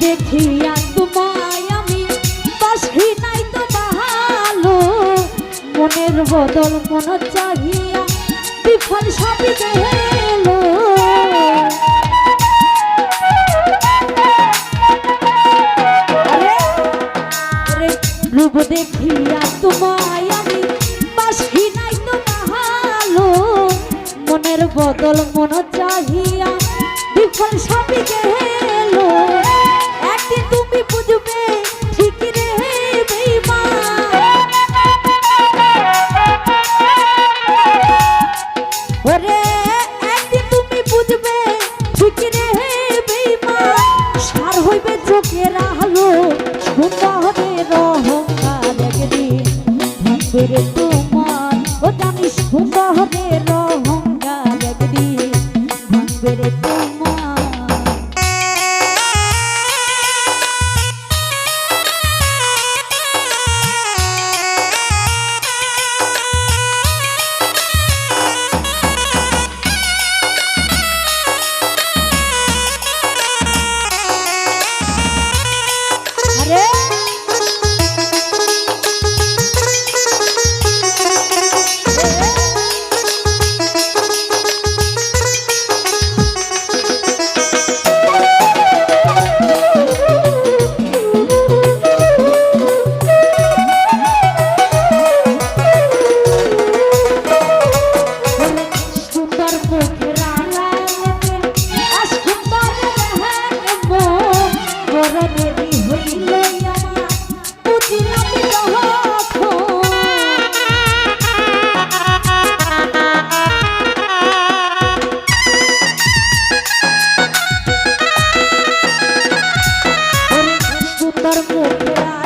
দেখিয়া তোমায় আমি বাসি নাই তো ভালো। মনের বদল মন চাহিয়া বিফল সবই দেহে হইবে চোখেরা Yeah.